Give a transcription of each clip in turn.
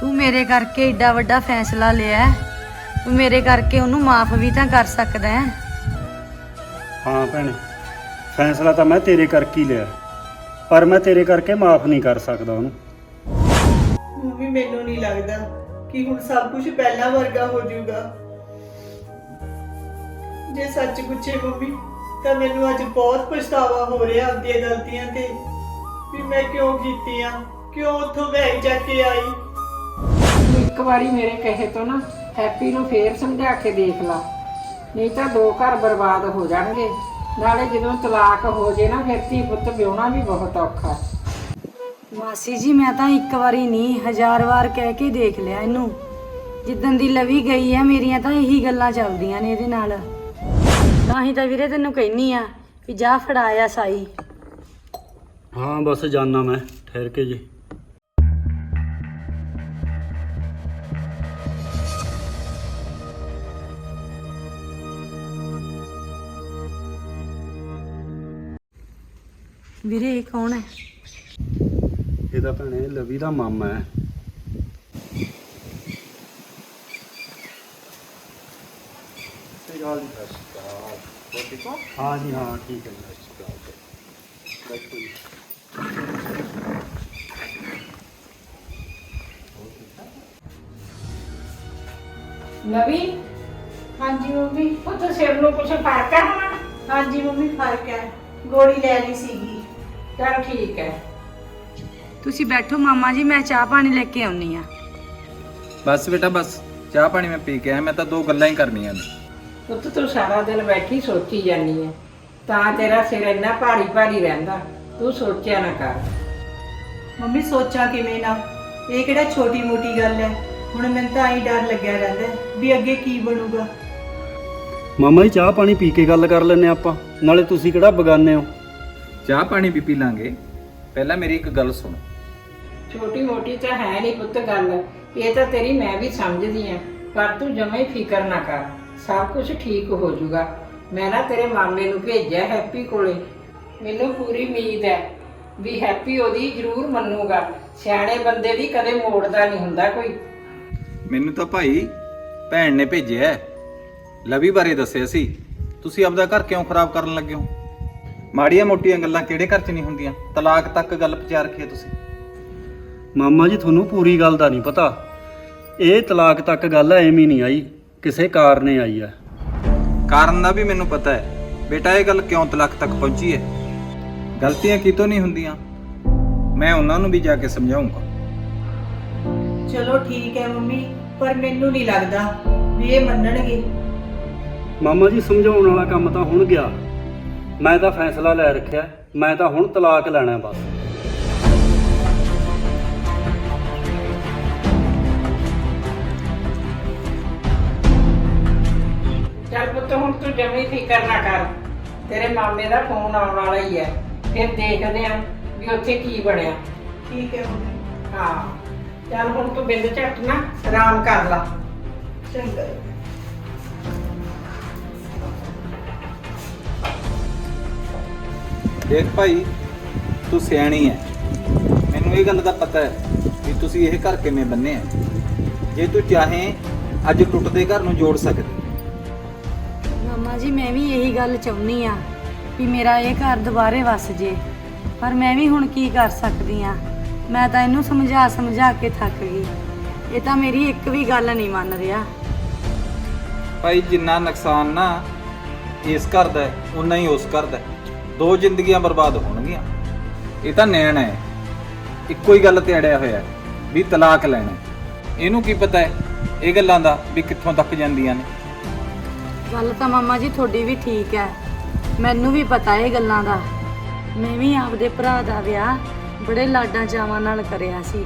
ਤੂੰ ਮੇਰੇ ਕਰਕੇ ਏਡਾ ਵੱਡਾ ਫੈਸਲਾ ਲਿਆ ਹੈ। ਤੂੰ ਮੇਰੇ ਕਰਕੇ ਉਹਨੂੰ ਮਾਫ ਵੀ ਤਾਂ ਕਰ ਸਕਦਾ ਹੈ। ਹਾਂ ਭੈਣੇ ਫੈਸਲਾ ਤਾਂ ਮੈਂ ਤੇਰੇ ਕਰਕੇ ਹੀ ਲਿਆ। ਪਰ ਮੈਂ ਤੇਰੇ ਕਰਕੇ ਮਾਫ ਨਹੀਂ ਕਰ ਸਕਦਾ ਉਹਨੂੰ। ਮੰਮੀ ਮੈਨੂੰ ਨਹੀਂ ਲੱਗਦਾ ਕਿ ਹੁਣ ਸਭ ਕੁਝ ਪਹਿਲਾਂ ਵਰਗਾ ਹੋ ਜਾਊਗਾ। ਜੇ ਸੱਚ ਪੁੱਛੇ ਮੰਮੀ ਤਾਂ ਮੈਨੂੰ ਅੱਜ ਬਹੁਤ ਪਛਤਾਵਾ ਹੋ ਰਿਹਾ ਆਪਣੀਆਂ ਗਲਤੀਆਂ ਤੇ। ਵੀ ਮੈਂ ਕਿਉਂ ਕੀਤੀਆਂ ਕਿਉਂ ਉੱਥੋਂ ਬੈਗ ਜਾ ਕੇ ਆਈ? ਇੱਕ ਵਾਰੀ ਮੇਰੇ ਕਹੇ ਤੋਂ ਨਾ ਹੈਪੀ ਨੂੰ ਫੇਰ ਸਮਝਾ ਕੇ ਦੇਖ ਲਾ। ਨਹੀਂ ਤਾਂ ਦੋ ਘਰ ਬਰਬਾਦ ਹੋ ਜਾਣਗੇ। ਨਾਲੇ ਜਦੋਂ ਤਲਾਕ ਹੋ ਜੇ ਨਾ ਫਿਰ ਧੀ ਪੁੱਤ ਵਿਆਹੁਣਾ ਵੀ ਬਹੁਤ ਔਖਾ ਮਾਸੀ ਜੀ ਮੈਂ ਤਾਂ ਇੱਕ ਵਾਰੀ ਨਹੀਂ ਹਜ਼ਾਰ ਵਾਰ ਕਹਿ ਕੇ ਦੇਖ ਲਿਆ ਇਹਨੂੰ। ਜਿੱਦਣ ਦੀ ਲਵੀ ਗਈ ਹੈ ਮੇਰੀਆਂ ਤਾਂ ਇਹੀ ਗੱਲਾਂ ਚੱਲਦੀਆਂ ਨੇ ਇਹਦੇ ਨਾਲ। ਤਾਂ ਹੀ ਤਾਂ ਵੀਰੇ ਤੈਨੂੰ ਕਹਿਨੀ ਆ ਵੀ ਜਾ ਫੜਾਇਆ ਸਾਈ। ਹਾਂ ਬਸ ਜਾਣਾ ਮੈਂ ਠਹਿਰ ਕੇ ਜੀ। ਵੀਰੇ ਇਹ ਕੌਣ ਹੈ? ਇਹਦਾ ਭੈਣੇ ਲਵੀ ਦਾ ਮਾਮਾ ਹੈ। ਹਾਂ ਜੀ ਹਾਂ ਠੀਕ ਹੈ ਜੀ ਬੈਠੋ ਜੀ। ਨਵੀ ਹਾਂਜੀ ਮੰਮੀ ਪੁੱਤ ਸਿਰ ਨੂੰ ਕੁਛ ਫ਼ਰਕ ਹੈ? ਹੁਣ ਹਾਂਜੀ ਮੰਮੀ ਫ਼ਰਕ ਹੈ। ਗੋਲੀ ਲੈ ਲਈ ਸੀਗੀ। ਚਲ ਠੀਕ ਹੈ। ਤੁਸੀਂ ਬੈਠੋ ਮਾਮਾ ਜੀ ਮੈਂ ਚਾਹ ਪਾਣੀ ਲੈ ਕੇ ਆਉਣੀ ਆ ਬਸ ਬੇਟਾ ਬਸ। ਚਾਹ ਪਾਣੀ ਮੈਂ ਪੀ ਕੇ ਆਇਆ ਮੈਂ ਤਾਂ ਦੋ ਗੱਲਾਂ ਹੀ ਕਰਨੀਆਂ ਨੇ। ਪੁੱਤ ਤੂੰ ਸਾਰਾ ਦਿਨ ਬੈਠੀ ਸੋਚੀ ਜਾਨੀ ਹੈ। ਤਾਂ ਤੇਰਾ ਸਿਰ ਇੰਨਾ ਭਾਰੀ ਭਾਰੀ ਰਹਿੰਦਾ ਤੂੰ ਸੋਚਿਆ ਨਾ ਕਰ। ਮੰਮੀ ਸੋਚਾਂ ਕਿਵੇਂ ਨਾ? ਇਹ ਕਿਹੜਾ ਛੋਟੀ ਮੋਟੀ ਗੱਲ ਹੈ? ਹੁਣ ਮੈਨੂੰ ਤਾਂ ਆਈ ਡਰ ਲੱਗਿਆ ਰਹਿੰਦਾ ਹੈ ਵੀ ਅੱਗੇ ਕੀ ਬਣੂਗਾ। ਮਾਮਾ ਜੀ ਚਾਹ ਪਾਣੀ ਪੀ ਕੇ ਗੱਲ ਕਰ ਲੈਨੇ ਆਪਾਂ। ਨਾਲੇ ਤੁਸੀਂ ਕਿਹੜਾ ਬਗਾਨੇ ਹੋ? ਚਾਹ ਪਾਣੀ ਵੀ ਪੀ ਲਾਂਗੇ ਪਹਿਲਾਂ ਮੇਰੀ ਇੱਕ ਗੱਲ ਸੁਣ। ਛੋਟੀ ਮੋਟੀ ਤਾਂ ਹੈ ਨਹੀਂ ਪੁੱਤ ਗੱਲ। ਇਹ ਤਾਂ ਤੇਰੀ ਮੈਂ ਵੀ ਸਮਝਦੀ ਆ ਪਰ ਤੂੰ ਜਮੇ ਫਿਕਰ ਨਾ ਕਰ। ਸਭ ਕੁਝ ਠੀਕ ਹੋ ਜਾਊਗਾ। ਮੈਂ ਨਾ ਤੇਰੇ ਮਾਮੇ ਨੂੰ ਭੇਜਿਆ ਹੈਪੀ ਕੋਲੇ। ਮੈਨੂੰ ਪੂਰੀ ਉਮੀਦ ਹੈ ਵੀ ਹੈਪੀ ਉਹਦੀ ਜ਼ਰੂਰ ਮੰਨੂਗਾ। ਸਿਆਣੇ ਬੰਦੇ ਦੀ ਕਦੇ ਮੋੜਦਾ ਨਹੀਂ ਹੁੰਦਾ ਕੋਈ। ਮੈਨੂੰ ਤਾਂ ਭਾਈ ਭੈਣ ਨੇ ਭੇਜਿਆ ਹੈ। ਲਵੀ ਬਾਰੇ ਦੱਸਿਆ ਸੀ। ਤੁਸੀਂ ਆਪਦਾ ਘਰ ਕਿਉਂ ਖਰਾਬ ਕਰਨ ਲੱਗੇ ਹੋ? ਮਾੜੀਆਂ ਮੋਟੀਆਂ ਗੱਲਾਂ ਕਿਹੜੇ ਘਰ 'ਚ ਨਹੀਂ ਹੁੰਦੀਆਂ? ਤਲਾਕ ਤੱਕ ਗੱਲ ਪਹੁੰਚਾ ਰੱਖੀ ਹੈ ਤੁਸੀਂ। ਮਾਮਾ ਜੀ ਤੁਹਾਨੂੰ ਪੂਰੀ ਗੱਲ ਦਾ ਨਹੀਂ ਪਤਾ। ਇਹ ਤਲਾਕ ਤੱਕ ਗੱਲ ਐਵੇਂ ਹੀ ਨਹੀਂ ਆਈ ਕਿਸੇ ਕਾਰਨੇ ਆਈ ਆ ਕਾਰਨ ਦਾ ਵੀ ਮੈਨੂੰ ਪਤਾ ਹੈ। ਬੇਟਾ ਇਹ ਗੱਲ ਕਿਉਂ ਤਲਾਕ ਤੱਕ ਪਹੁੰਚੀ ਹੈ? ਗਲਤੀਆਂ ਕਿਤੋਂ ਨਹੀਂ ਹੁੰਦੀਆਂ? ਮੈਂ ਉਹਨਾਂ ਨੂੰ ਵੀ ਜਾ ਕੇ ਸਮਝਾਉਂਗਾ। ਚਲੋ ਠੀਕ ਹੈ ਮੰਮੀ ਪਰ ਮੈਨੂੰ ਨਹੀਂ ਲੱਗਦਾ ਵੀ ਇਹ ਮੰਨਣਗੇ। ਮਾਮਾ ਜੀ ਸਮਝਾਉਣ ਵਾਲਾ ਕੰਮ ਤਾਂ ਹੁਣ ਗਿਆ। ਮੈਂ ਤਾਂ ਫੈਸਲਾ ਲੈ ਰੱਖਿਆ ਮੈਂ ਤਾਂ ਹੁਣ ਤਲਾਕ ਲੈਣਾ ਬਸ। ਚੱਲ ਪੁੱਤ ਹੁਣ ਤੂੰ ਜਮੇ ਫਿਕਰ ਨਾ ਕਰ। ਤੇਰੇ ਮਾਮੇ ਦਾ ਫੋਨ ਆਉਣ ਵਾਲਾ ਹੀ ਹੈ। ਫਿਰ ਦੇਖਦੇ ਆਂ ਵੀ ਉੱਥੇ ਕੀ ਬਣਿਆ। ਠੀਕ ਹੈ ਮੰਮੀ। ਹਾਂ। ਚੱਲ ਹੁਣ ਤੂੰ ਬਿੰਦ ਝੱਟ ਨਾ ਆਰਾਮ ਕਰ ਲਾ। ਚੰਗਾ ਦੇਖ ਭਾਈ ਤੂੰ ਸਿਆਣੀ ਹੈ ਮੈਨੂੰ ਇਹ ਗੱਲ ਦਾ ਪਤਾ ਹੈ ਕਿ ਤੁਸੀਂ ਇਹ ਘਰ ਕਿਵੇਂ ਬੰਨੇ ਆ ਜੇ ਤੂੰ ਚਾਹੇ ਅੱਜ ਟੁੱਟਦੇ ਘਰ ਨੂੰ ਜੋੜ ਸਕਦੀ। ਮਾਮਾ ਜੀ ਮੈਂ ਵੀ ਇਹੀ ਗੱਲ ਚਾਹੁੰਨੀ ਆ ਵੀ ਮੇਰਾ ਇਹ ਘਰ ਦੁਬਾਰੇ ਵਸ ਜੇ। ਪਰ ਮੈਂ ਵੀ ਹੁਣ ਕੀ ਕਰ ਸਕਦੀ ਆ? ਮੈਂ ਤਾਂ ਇਹਨੂੰ ਸਮਝਾ ਸਮਝਾ ਕੇ ਥੱਕ ਗਈ। ਇਹ ਤਾਂ ਮੇਰੀ ਇੱਕ ਵੀ ਗੱਲ ਨਹੀਂ ਮੰਨ ਰਿਹਾ। ਭਾਈ ਜਿੰਨਾ ਨੁਕਸਾਨ ਨਾ ਇਸ ਘਰ ਦਾ ਹੈ, ਉਨਾ ਹੀ ਉਸ ਘਰ ਦਾ ਹੈ। ਦੋ ਜ਼ਿੰਦਗੀਆਂ ਬਰਬਾਦ ਹੋਣਗੀਆਂ। ਇਹ ਤਾਂ ਨੈਣ ਹੈ। ਇੱਕੋ ਹੀ ਗੱਲ ਤੇ ਅੜਿਆ ਹੋਇਆ ਹੈ ਵੀ ਤਲਾਕ ਲੈਣਾ। ਇਹਨੂੰ ਕੀ ਪਤਾ ਹੈ? ਇਹ ਗੱਲਾਂ ਦਾ ਵੀ ਕਿੱਥੋਂ ਤੱਕ ਜਾਂਦੀਆਂ ਨੇ। ਗੱਲ ਤਾਂ ਮਾਮਾ ਜੀ ਤੁਹਾਡੀ ਵੀ ਠੀਕ ਹੈ। ਮੈਨੂੰ ਵੀ ਪਤਾ ਇਹ ਗੱਲਾਂ ਦਾ। ਮੈਂ ਵੀ ਆਪਦੇ ਭਰਾ ਦਾ ਵਿਆਹ ਬੜੇ ਲਾਡਾਂ ਚਾਵਾਂ ਨਾਲ ਕਰਿਆ ਸੀ।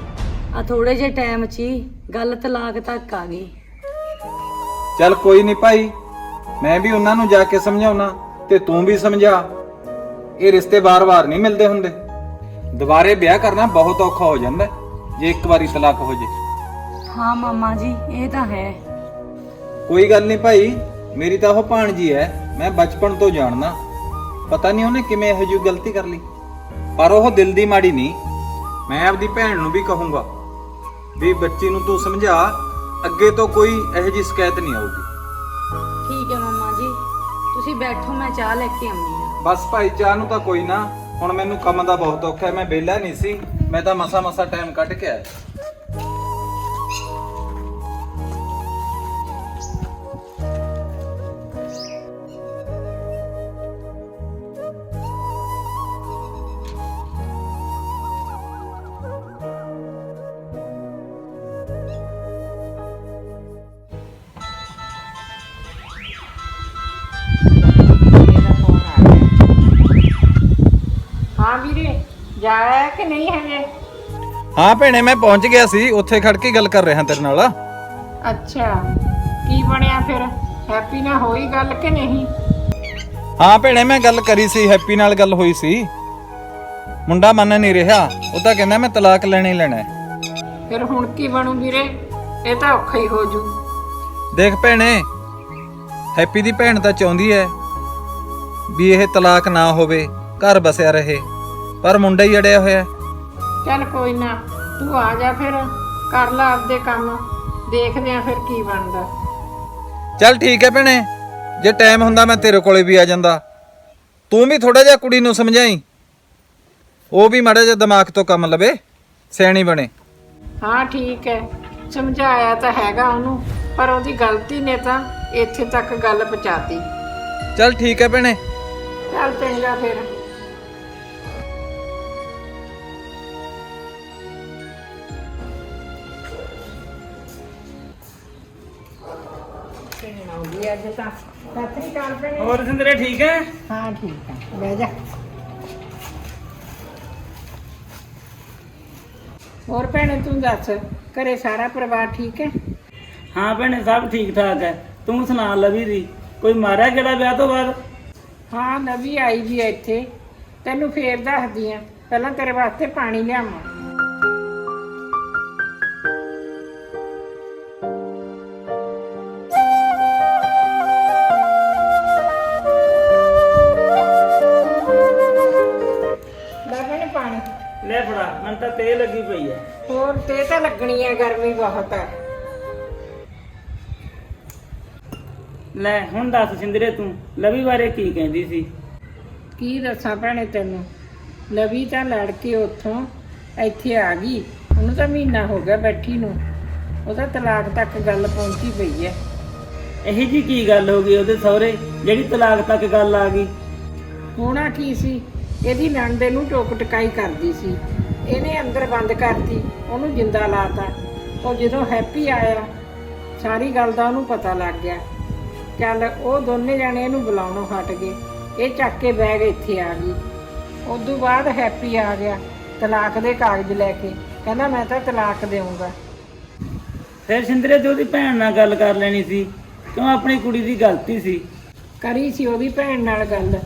ਆ ਥੋੜੇ ਜਿਹੇ ਟਾਈਮ 'ਚ ਹੀ ਗੱਲ ਤਲਾਕ ਤੱਕ ਆ ਗਈ। ਚੱਲ ਕੋਈ ਨਹੀਂ ਭਾਈ ਮੈਂ ਵੀ ਉਹਨਾਂ ਨੂੰ ਜਾ ਕੇ ਸਮਝਾਉਣਾ ਤੇ ਤੂੰ ਵੀ ਸਮਝਾ। ਇਹ ਰਿਸ਼ਤੇ ਵਾਰ-ਵਾਰ ਨਹੀਂ ਮਿਲਦੇ ਹੁੰਦੇ। ਦੁਬਾਰੇ ਵਿਆਹ ਕਰਨਾ ਬਹੁਤ ਔਖਾ ਹੋ ਜਾਂਦਾ ਹੈ, ਜੇ ਇੱਕ ਵਾਰੀ ਤਲਾਕ ਹੋ ਜੇ। ਹਾਂ ਮਾਮਾ ਜੀ ਇਹ ਤਾਂ ਹੈ। ਕੋਈ ਗੱਲ ਨਹੀਂ ਭਾਈ ਮੇਰੀ ਤਾਂ ਉਹ ਭਾਣਜੀ ਹੈ ਮੈਂ ਬਚਪਨ ਤੋਂ ਜਾਣਦਾ। ਪਤਾ ਨਹੀਂ ਉਹਨੇ ਕਿਵੇਂ ਇਹੋ ਜਿਹੀ ਗਲਤੀ ਕਰ ਲਈ। ਪਰ ਉਹ ਦਿਲ ਦੀ ਮਾੜੀ ਨਹੀਂ ਮੈਂ ਆਪਦੀ ਭੈਣ ਨੂੰ ਵੀ ਕਹੂੰਗਾ ਵੀ ਬੱਚੀ ਨੂੰ ਤੂੰ ਸਮਝਾ ਅੱਗੇ ਤੋਂ ਕੋਈ ਇਹੋ ਜਿਹੀ ਸ਼ਿਕਾਇਤ ਨਹੀਂ ਆਊਗੀ। ਠੀਕ ਹੈ ਮੰਮਾ ਜੀ ਤੁਸੀਂ ਬੈਠੋ ਮੈਂ ਚਾਹ ਲੈ ਕੇ ਆਉਂਦੀ ਹਾਂ। ਬਸ ਭਾਈ, ਚਾਹ ਨੂੰ ਤਾਂ ਕੋਈ ਨਾ। ਹੁਣ ਮੈਨੂੰ ਕੰਮ ਦਾ ਬਹੁਤ ਔਖਾ ਹੈ, ਮੈਂ ਵਿਹਲਾ ਨਹੀਂ ਸੀ। ਮੈਂ ਤਾਂ ਮਸਾ ਮਸਾ ਟਾਈਮ ਕੱਢ ਕੇ ਆਇਆ। ਹਾਂ ਭੈਣੇ ਮੈਂ ਪਹੁੰਚ ਗਿਆ ਸੀ ਉੱਥੇ ਖੜ ਕੇ ਗੱਲ ਕਰ ਰਿਹਾ ਤੇਰੇ ਨਾਲ। ਅੱਛਾ ਕੀ ਬਣਿਆ ਫਿਰ? ਹੈਪੀ ਨਾਲ ਹੋਈ ਗੱਲ ਕਿ ਨਹੀਂ? ਹਾਂ ਭੈਣੇ ਮੈਂ ਗੱਲ ਕਰੀ ਸੀ ਹੈਪੀ ਨਾਲ ਗੱਲ ਹੋਈ ਸੀ। ਮੁੰਡਾ ਮੰਨ ਨਹੀਂ ਰਿਹਾ ਉਹ ਤਾਂ ਕਹਿੰਦਾ ਮੈਂ ਤਲਾਕ ਲੈਣਾ ਹੀ ਲੈਣਾ ਹੈ। ਫਿਰ ਹੁਣ ਕੀ ਬਣੂ ਵੀਰੇ? ਇਹ ਤਾਂ ਔਖਾ ਹੀ ਹੋ ਜੂ। ਦੇਖ ਭੈਣੇ ਹੈਪੀ ਦੀ ਭੈਣ ਤਾਂ ਚਾਹੁੰਦੀ ਹੈ ਵੀ ਇਹ ਤਲਾਕ ਨਾ ਹੋਵੇ ਘਰ ਬਸਿਆ ਰਹੇ ਪਰ ਮੁੰਡਾ ਹੀ ਅੜਿਆ ਹੋਇਆ ਹੈ। ਚੱਲ ਕੋਈ ਨਾ ਤੂੰ ਆ ਜਾ ਫਿਰ ਕਰ ਲੈ ਆਪਦੇ ਕੰਮ ਦੇਖਦੇ ਆ ਫਿਰ ਕੀ ਬਣਦਾ। ਚੱਲ ਠੀਕ ਹੈ ਭੈਣੇ ਜੇ ਟਾਈਮ ਹੁੰਦਾ ਮੈਂ ਤੇਰੇ ਕੋਲੇ ਵੀ ਆ ਜਾਂਦਾ। ਤੂੰ ਵੀ ਥੋੜਾ ਜਿਹਾ ਕੁੜੀ ਨੂੰ ਸਮਝਾਈ। ਉਹ ਵੀ ਮਾੜਾ ਜਿਹਾ ਦਿਮਾਗ ਤੋਂ ਕੰਮ ਲਵੇ ਸਿਆਣੀ ਬਣੇ। ਹਾਂ ਠੀਕ ਹੈ ਸਮਝਾਇਆ ਤਾਂ ਹੈਗਾ ਉਹਨੂੰ ਪਰ ਉਹਦੀ ਗਲਤੀ ਨੇ ਤਾਂ ਇੱਥੇ ਤੱਕ ਗੱਲ ਪਹੁੰਚਾਤੀ ਚੱਲ ਠੀਕ ਹੈ ਭੈਣੇ। ਚੱਲ ਚੰਗਾ ਫਿਰ। ਆਉਂਦੀ ਅੱਜ ਤਾਂ ਸਤਿ ਸ੍ਰੀ ਅਕਾਲ ਭੈਣੇ। ਹੋਰ ਸਿੰਦਰੇ ਠੀਕ ਹੈ? ਹਾਂ ਠੀਕ ਹੈ। ਬਹਿ ਜਾ। ਹੋਰ ਭੈਣੇ ਤੂੰ ਦੱਸ ਘਰੇ ਸਾਰਾ ਪਰਿਵਾਰ ਠੀਕ ਹੈ? ਹਾਂ ਭੈਣੇ ਸਭ ਠੀਕ ਠਾਕ ਹੈ। ਤੂੰ ਸੁਣਾ ਲਵੀ ਦੀ ਕੋਈ ਮਾਰਿਆ ਕਿਹੜਾ ਵਿਆਹ ਤੋਂ ਬਾਅਦ? ਹਾਂ ਨਵੀਂ ਆਈ ਵੀ ਹੈ ਇੱਥੇ। ਤੈਨੂੰ ਫੇਰ ਦੱਸਦੀ ਆ ਪਹਿਲਾਂ ਤੇਰੇ ਵਾਸਤੇ ਪਾਣੀ ਲਿਆਵਾਂ। ਲੱਗਣੀ ਹੈ ਗਰਮੀ ਬਹੁਤ। ਹੈ ਲੈ ਹੁਣ ਦੱਸ ਸਿੰਦਰੇ ਤੂੰ ਲਵੀ ਬਾਰੇ ਕੀ ਕਹਿੰਦੀ ਸੀ? ਕੀ ਦੱਸਾਂ ਭੈਣੇ ਤੈਨੂੰ? ਲਵੀ ਤਾਂ ਲੜ ਕੇ ਉੱਥੋਂ ਇੱਥੇ ਆ ਗਈ ਉਹਨੂੰ ਤਾਂ ਮਹੀਨਾ ਹੋ ਗਿਆ ਬੈਠੀ ਨੂੰ। ਉਹਦਾ ਤਲਾਕ ਤੱਕ ਗੱਲ ਪਹੁੰਚੀ ਪਈ ਹੈ ਇਹੀ ਜੀ ਕੀ ਗੱਲ ਹੋ ਗਈ ਉਹਦੇ ਸਹੁਰੇ ਜਿਹੜੀ ਤਲਾਕ ਤੱਕ ਗੱਲ ਆ ਗਈ? ਹੋਣਾ ਕੀ ਸੀ? ਇਹਦੀ ਨਣਦੇ ਨੂੰ ਟੋਕ ਟਕਾਈ ਕਰਦੀ ਸੀ। ਇਹਨੇ ਅੰਦਰ ਬੰਦ ਕਰਤੀ ਉਹਨੂੰ ਜਿੰਦਾ ਲਾਤਾ। ਉਹ ਜਦੋਂ ਹੈਪੀ ਆਇਆ ਸਾਰੀ ਗੱਲ ਦਾ ਉਹਨੂੰ ਪਤਾ ਲੱਗ ਗਿਆ। ਚੱਲ ਉਹ ਦੋਨੇ ਜਣੇ ਇਹਨੂੰ ਬੁਲਾਉਣੋਂ ਹਟ ਗਏ। ਇਹ ਚੱਕ ਕੇ ਬੈਗ ਇੱਥੇ ਆ ਗਈ। ਉਦੋਂ ਬਾਅਦ ਹੈਪੀ ਆ ਗਿਆ ਤਲਾਕ ਦੇ ਕਾਗਜ਼ ਲੈ ਕੇ। ਕਹਿੰਦਾ ਮੈਂ ਤਾਂ ਤਲਾਕ ਦੇਵਾਂਗਾ ਫਿਰ ਸਿੰਦਰੇ ਤੇ ਉਹਦੀ ਭੈਣ ਨਾਲ ਗੱਲ ਕਰ ਲੈਣੀ ਸੀ। ਕਿਉਂ ਆਪਣੀ ਕੁੜੀ ਦੀ ਗਲਤੀ ਸੀ? ਕਰੀ ਸੀ ਉਹਦੀ ਭੈਣ ਨਾਲ ਗੱਲ।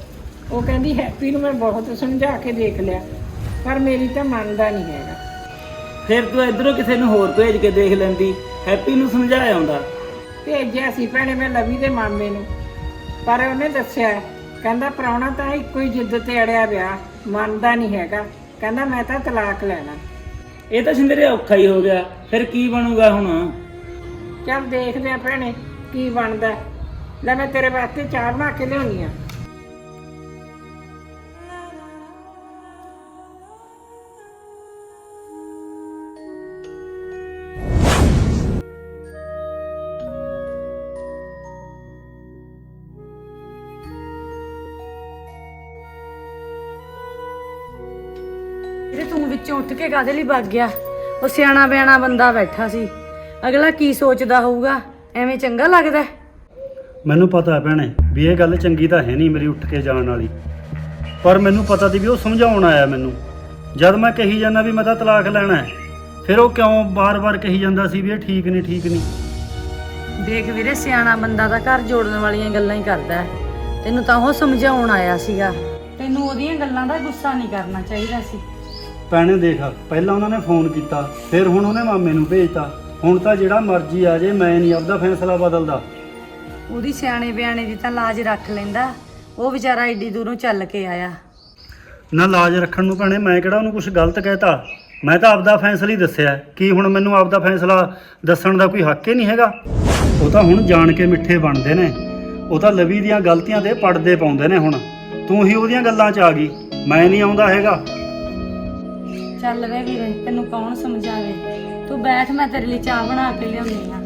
ਉਹ ਕਹਿੰਦੀ ਹੈਪੀ ਨੂੰ ਮੈਂ ਬਹੁਤ ਸਮਝਾ ਕੇ ਦੇਖ ਲਿਆ। ਪਰ ਮੇਰੀ ਤਾਂ ਮੰਨਦਾ ਨਹੀਂ ਹੈਗਾ। ਫਿਰ ਤੂੰ ਇਧਰੋਂ ਕਿਸੇ ਨੂੰ ਹੋਰ ਭੇਜ ਕੇ ਦੇਖ ਲੈਂਦੀ ਹੈਪੀ ਨੂੰ ਸਮਝਾਇਆ ਆਉਂਦਾ ਭੇਜਿਆ ਸੀ ਭੈਣੇ ਮੈਂ ਲਵੀ ਦੇ ਮਾਮੇ ਨੂੰ ਪਰ ਉਹਨੇ ਦੱਸਿਆ ਕਹਿੰਦਾ ਪ੍ਰਾਹੁਣਾ ਤਾਂ ਇੱਕੋ ਹੀ ਜਿੱਦ ਤੇ ਅੜਿਆ ਪਿਆ ਮੰਨਦਾ ਨਹੀਂ ਹੈਗਾ ਕਹਿੰਦਾ ਮੈਂ ਤਾਂ ਤਲਾਕ ਲੈਣਾ। ਇਹ ਤਾਂ ਸਿੰਦਰੇ ਔਖਾ ਹੀ ਹੋ ਗਿਆ ਫਿਰ ਕੀ ਬਣੂਗਾ ਹੁਣ? ਚੱਲ ਦੇਖਦੇ ਆ ਭੈਣੇ ਕੀ ਬਣਦਾ। ਲੈ ਮੈਂ ਤੇਰੇ ਵਾਸਤੇ ਚਾਹ ਬਣਾ ਕੇ ਲਿਆਉਣੀ ਆ। ਉੱਠ ਕੇ ਕਾਹਦੇ ਲਈ ਭੱਗ ਗਿਆ? ਉਹ ਸਿਆਣਾ ਬਿਆਣਾ ਬੰਦਾ ਬੈਠਾ ਸੀ। ਅਗਲਾ ਕੀ ਸੋਚਦਾ ਹੋਊਗਾ? ਐਵੇਂ ਚੰਗਾ ਲੱਗਦਾ ਹੈ? ਮੈਨੂੰ ਪਤਾ ਹੈ ਭੈਣੇ ਵੀ ਇਹ ਗੱਲ ਚੰਗੀ ਤਾਂ ਹੈ ਨਹੀਂ ਮੇਰੀ ਉੱਠ ਕੇ ਜਾਣ ਵਾਲੀ। ਪਰ ਮੈਨੂੰ ਪਤਾ ਸੀ ਵੀ ਉਹ ਸਮਝਾਉਣ ਆਇਆ ਮੈਨੂੰ। ਜਦ ਮੈਂ ਕਹੀ ਜਾਂਦਾ ਵੀ ਮੈਂ ਤਾਂ ਤਲਾਕ ਲੈਣਾ ਹੈ ਫਿਰ ਉਹ ਕਿਉਂ ਬਾਰ-ਬਾਰ ਕਹੀ ਜਾਂਦਾ ਸੀ ਵੀ ਇਹ ਠੀਕ ਨਹੀਂ ਠੀਕ ਨਹੀਂ? ਦੇਖ ਵੀਰੇ ਸਿਆਣਾ ਬੰਦਾ ਤਾਂ ਘਰ ਜੋੜਨ ਵਾਲੀਆਂ ਗੱਲਾਂ ਹੀ ਕਰਦਾ ਹੈ। ਤੈਨੂੰ ਤਾਂ ਉਹ ਸਮਝਾਉਣ ਆਇਆ ਸੀਗਾ। ਤੈਨੂੰ ਉਹਦੀਆਂ ਗੱਲਾਂ ਦਾ ਗੁੱਸਾ ਨਹੀਂ ਕਰਨਾ ਚਾਹੀਦਾ ਸੀ। ਭੈਣੇ ਦੇਖ ਪਹਿਲਾਂ ਉਹਨਾਂ ਨੇ ਫੋਨ ਕੀਤਾ ਫਿਰ ਹੁਣ ਉਹਨੇ ਮਾਮੇ ਨੂੰ ਭੇਜਤਾ। ਹੁਣ ਤਾਂ ਜਿਹੜਾ ਮਰਜ਼ੀ ਆ ਜੇ ਮੈਂ ਨਹੀਂ ਆਪਦਾ ਫੈਸਲਾ ਬਦਲਦਾ। ਉਹਦੀ ਸਿਆਣੇ ਬਿਆਣੇ ਦੀ ਤਾਂ ਲਾਜ ਰੱਖ ਲੈਂਦਾ। ਉਹ ਵਿਚਾਰਾ ਏਡੀ ਦੂਰੋਂ ਚੱਲ ਕੇ ਆਇਆ। ਨਾ ਲਾਜ ਰੱਖਣ ਨੂੰ ਭੈਣੇ ਮੈਂ ਕਿਹੜਾ ਉਹਨੂੰ ਕੁਝ ਗਲਤ ਕਹਿਤਾ? ਮੈਂ ਤਾਂ ਆਪਦਾ ਫੈਸਲਾ ਹੀ ਦੱਸਿਆ। ਕੀ ਹੁਣ ਮੈਨੂੰ ਆਪਦਾ ਫੈਸਲਾ ਦੱਸਣ ਦਾ ਕੋਈ ਹੱਕ ਹੀ ਨਹੀਂ ਹੈਗਾ? ਉਹ ਤਾਂ ਹੁਣ ਜਾਣ ਕੇ ਮਿੱਠੇ ਬਣਦੇ ਨੇ। ਉਹ ਤਾਂ ਲਵੀ ਦੀਆਂ ਗਲਤੀਆਂ ਦੇ ਪੜਦੇ ਪਾਉਂਦੇ ਨੇ ਹੁਣ। ਤੂੰ ਹੀ ਉਹਦੀਆਂ ਗੱਲਾਂ 'ਚ ਆ ਗਈ। ਮੈਂ ਨਹੀਂ ਆਉਂਦਾ ਹੈਗਾ। ਚੱਲ ਵੇ ਵੀਰੇ, ਤੈਨੂੰ ਕੌਣ ਸਮਝਾਵੇ? ਤੂੰ ਬੈਠ, ਮੈਂ ਤੇਰੇ ਲਈ ਚਾਹ ਬਣਾ ਕੇ ਲਿਆਉਣੀ ਆ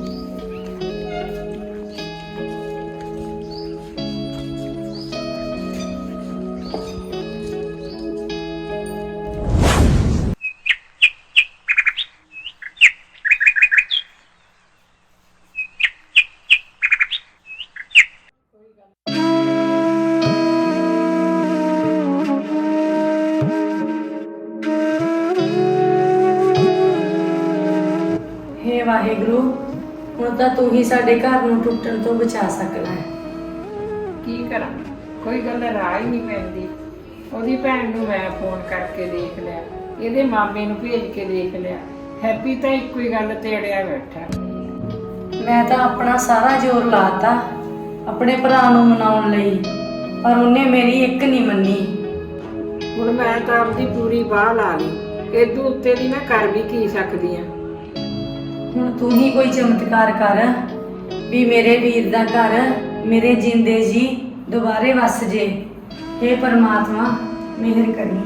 ਵਾਹਿਗੁਰੂ ਹੁਣ ਤਾਂ ਤੂੰ ਹੀ ਸਾਡੇ ਘਰ ਨੂੰ ਟੁੱਟਣ ਤੋਂ ਬਚਾ ਸਕਦਾ ਹੈ। ਕੀ ਕਰਾਂ? ਕੋਈ ਗੱਲ ਰਾਹ ਹੀ ਨਹੀਂ ਪੈਂਦੀ। ਉਹਦੀ ਭੈਣ ਨੂੰ ਮੈਂ ਫੋਨ ਕਰਕੇ ਦੇਖ ਲਿਆ। ਇਹਦੇ ਮਾਮੇ ਨੂੰ ਭੇਜ ਕੇ ਦੇਖ ਲਿਆ। ਹੈਪੀ ਤਾਂ ਇੱਕੋ ਹੀ ਗੱਲ ਤੇ ਅੜਿਆ ਬੈਠਾ। ਮੈਂ ਤਾਂ ਆਪਣਾ ਸਾਰਾ ਜ਼ੋਰ ਲਾਤਾ ਆਪਣੇ ਭਰਾ ਨੂੰ ਮਨਾਉਣ ਲਈ ਪਰ ਉਹਨੇ ਮੇਰੀ ਇੱਕ ਨਹੀਂ ਮੰਨੀ। ਹੁਣ ਮੈਂ ਤਾਂ ਆਪਦੀ ਪੂਰੀ ਬਾਹ ਲਾ ਲਈ। ਇਦੋਂ ਉੱਤੇ ਦੀ ਮੈਂ ਕਰ ਵੀ ਕੀ ਸਕਦੀ ਆ? ਹੁਣ ਤੂੰ ਹੀ ਕੋਈ ਚਮਤਕਾਰ ਕਰ ਵੀ ਮੇਰੇ ਵੀਰ ਦਾ ਘਰ, ਮੇਰੇ ਜਿੰਦੇ ਜੀ ਦੁਬਾਰੇ ਵਸ ਜੇ। हे ਪਰਮਾਤਮਾ, ਮਿਹਰ ਕਰੀ।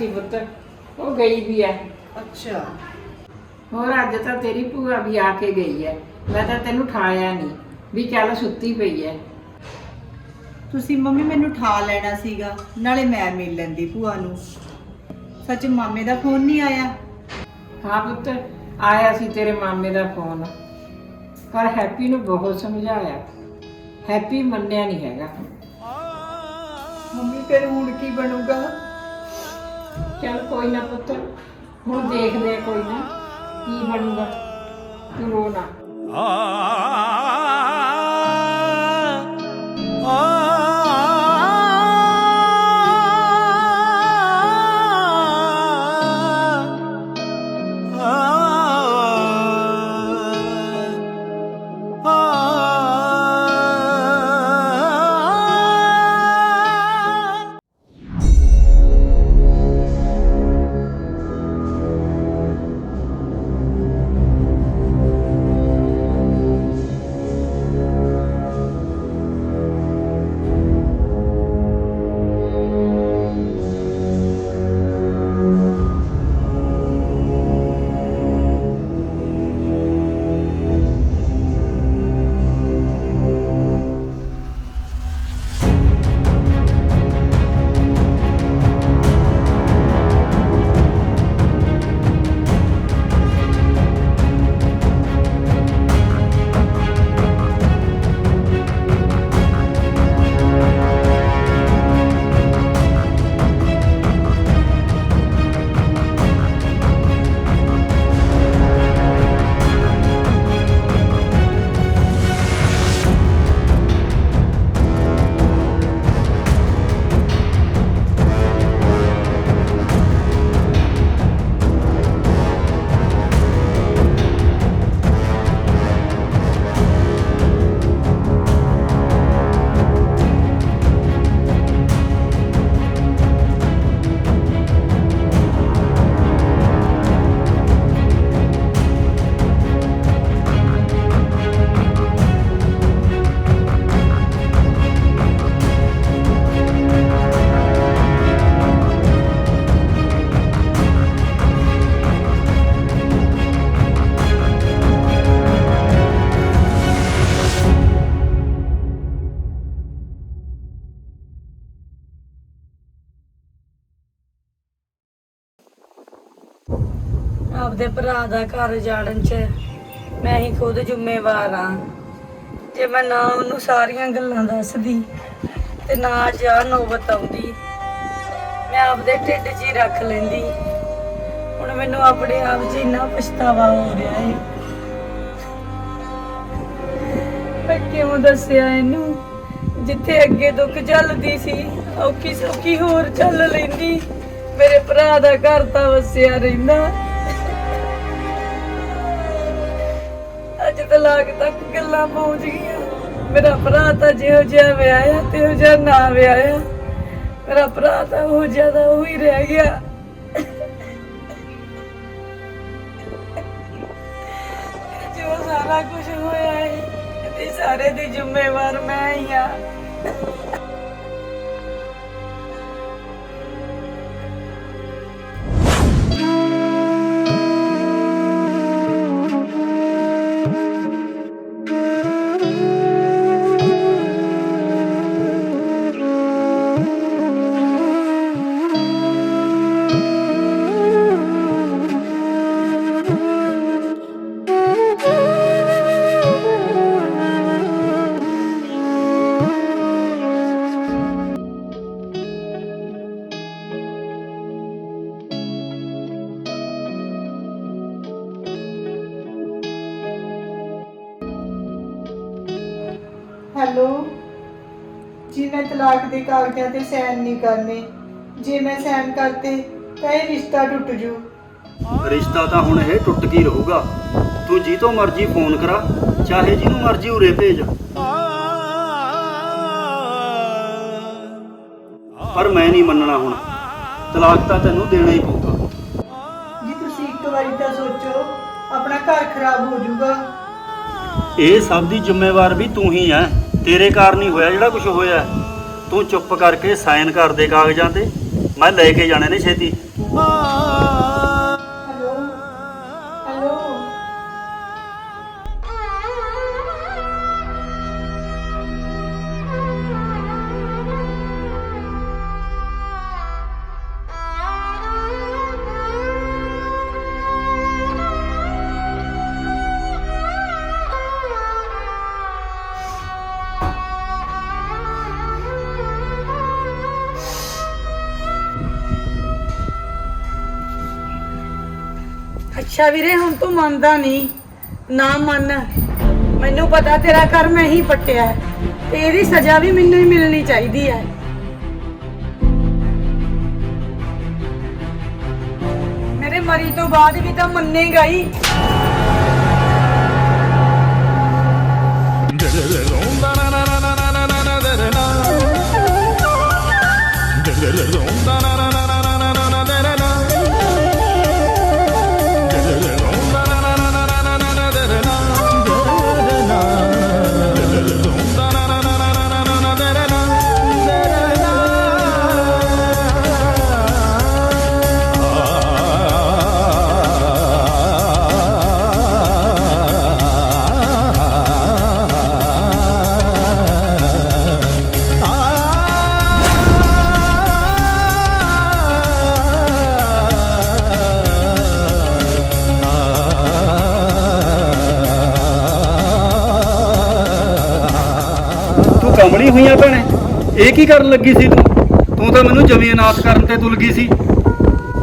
ਸੀ ਪੁੱਤ। ਉਹ ਗਈ ਵੀ ਹੈ ਅੱਛਾ। ਹੋਰ ਅੱਜ ਤਾਂ ਤੇਰੀ ਭੂਆ ਵੀ ਆ ਕੇ ਗਈ ਹੈ ਮੈਂ ਤਾਂ ਤੈਨੂੰ ਠਾਇਆ ਨਹੀਂ ਵੀ ਚੱਲ ਸੁੱਤੀ ਪਈ ਹੈ ਤੁਸੀਂ ਮੰਮੀ ਮੈਨੂੰ ਠਾ ਲੈਣਾ ਸੀਗਾ ਨਾਲੇ ਮੈਂ ਮਿਲ ਲੈਂਦੀ ਭੂਆ ਨੂੰ। ਸੱਚ ਮਾਮੇ ਦਾ ਫੋਨ ਨਹੀਂ ਆਇਆ? ਹਾਂ ਪੁੱਤ ਆਇਆ ਸੀ ਤੇਰੇ ਮਾਮੇ ਦਾ ਫੋਨ। ਪਰ ਹੈਪੀ ਨੂੰ ਬਹੁਤ ਸਮਝਾਇਆ। ਹੈਪੀ ਮੰਨਿਆ ਨਹੀਂ ਹੈਗਾ। ਮੰਮੀ ਫਿਰ ਹੁਣ ਕੀ ਬਣੂਗਾ? ਚੱਲ ਕੋਈ ਨਾ ਪੁੱਤ, ਹੁਣ ਦੇਖਦੇ ਆ ਕੋਈ ਨਾ ਕੀ ਬਣੂਗਾ, ਤੂੰ ਰੋ ਨਾ। ਆਪਦੇ ਭਰਾ ਦਾ ਘਰ ਜਾੜਨ 'ਚ ਮੈਂ ਹੀ ਖੁਦ ਜ਼ਿੰਮੇਵਾਰ ਆ ਜੇ ਮੈਂ ਨਾ ਉਹਨੂੰ ਸਾਰੀਆਂ ਗੱਲਾਂ ਦੱਸਦੀ ਤੇ ਨਾ ਜਾ ਨੌਬਤ ਆਉਂਦੀ। ਮੈਂ ਆਪਦੇ ਢਿੱਡ 'ਚ ਹੀ ਰੱਖ ਲੈਂਦੀ। ਹੁਣ ਮੈਨੂੰ ਆਪਣੇ ਆਪ 'ਚ ਇੰਨਾ ਪਛਤਾਵਾ ਹੋ ਰਿਹਾ ਹੈ ਮੈਂ ਕਿਉਂ ਦੱਸਿਆ ਇਹਨੂੰ? ਜਿੱਥੇ ਅੱਗੇ ਦੁੱਖ ਚੱਲਦੀ ਸੀ ਔਖੀ ਸੌਖੀ ਹੋਰ ਚੱਲ ਲੈਂਦੀ। ਮੇਰੇ ਭਰਾ ਦਾ ਘਰ ਤਾਂ ਵਸਿਆ ਰਹਿੰਦਾ। ਅੱਜ ਤਲਾਕ ਤੱਕ ਗੱਲਾਂ ਪਹੁੰਚ ਗਈਆਂ। ਮੇਰਾ ਭਰਾ ਤਾਂ ਜਿਹੋ ਜਿਹਾ ਵਿਆਹਿਆ ਤੇ ਉਹ ਜਿਹਾ ਨਾ ਵਿਆਹਿਆ। ਮੇਰਾ ਭਰਾ ਤਾਂ ਉਹ ਜ਼ਿਆਦਾ ਉਹ ਹੀ ਰਹਿ ਗਿਆ। ਜੋ ਸਾਰਾ ਕੁਝ ਹੋਇਆ ਹੈ ਇਹਦੇ ਸਾਰੇ ਦੀ ਜ਼ਿੰਮੇਵਾਰ ਮੈਂ ਹੀ ਆ। ਕਾਗਜ਼ਾਂ ਤੇ ਸਾਈਨ ਨਹੀਂ ਕਰਨੇ। ਜੇ ਮੈਂ ਸਾਈਨ ਕਰਤੇ ਤਾਂ ਇਹ ਰਿਸ਼ਤਾ ਟੁੱਟ ਜੂ। ਰਿਸ਼ਤਾ ਤਾਂ ਹੁਣ ਇਹ ਟੁੱਟ ਕੀ ਰਹੂਗਾ। ਤੂੰ ਜੀ ਤੋਂ ਮਰਜ਼ੀ ਫੋਨ ਕਰਾ ਚਾਹੇ ਜਿਹਨੂੰ ਮਰਜ਼ੀ ਉਰੇ ਭੇਜ। ਪਰ ਮੈਂ ਨਹੀਂ ਮੰਨਣਾ ਹੁਣ। ਤਲਾਕ ਤਾਂ ਤੈਨੂੰ ਦੇਣਾ ਹੀ ਪਊਗਾ। ਜੀ ਤੁਸੀਂ ਇੱਕ ਵਾਰੀ ਤਾਂ ਸੋਚੋ ਆਪਣਾ ਘਰ ਖਰਾਬ ਹੋ ਜਾਊਗਾ ਇਹ ਸਭ ਦੀ ਜ਼ਿੰਮੇਵਾਰ ਵੀ ਤੂੰ ਹੀ ਐ। ਤੇਰੇ ਕਾਰਨ ਹੀ ਹੋਇਆ ਜਿਹੜਾ ਕੁਝ ਹੋਇਆ। ਤੂੰ ਚੁੱਪ ਕਰਕੇ ਸਾਈਨ ਕਰ ਦੇ ਕਾਗਜ਼ਾਂ ਤੇ। ਮੈਂ ਲੈ ਕੇ ਜਾਣੇ ਨੇ ਛੇਤੀ। ਅੱਛਾ ਵੀਰੇ, ਹੁਣ ਤੂੰ ਮੰਨਦਾ ਨਹੀਂ ਨਾ ਮੰਨ। ਮੈਨੂੰ ਪਤਾ ਤੇਰਾ ਘਰ ਮੈਂ ਹੀ ਪੱਟਿਆ ਹੈ। ਤੇ ਇਹਦੀ ਸਜ਼ਾ ਵੀ ਮੈਨੂੰ ਹੀ ਮਿਲਣੀ ਚਾਹੀਦੀ ਹੈ। ਮੇਰੇ ਮਰੀ ਤੋਂ ਬਾਅਦ ਵੀ ਤਾਂ ਮੰਨੇਗਾ ਹੀ। ਕੀ ਕਰਨ ਲੱਗੀ ਸੀ ਤੂੰ? ਤੂੰ ਤਾਂ ਮੈਨੂੰ ਜਮੀ ਅਨਾਥ ਕਰਨ ਤੇ ਤੁਲ ਗਈ ਸੀ।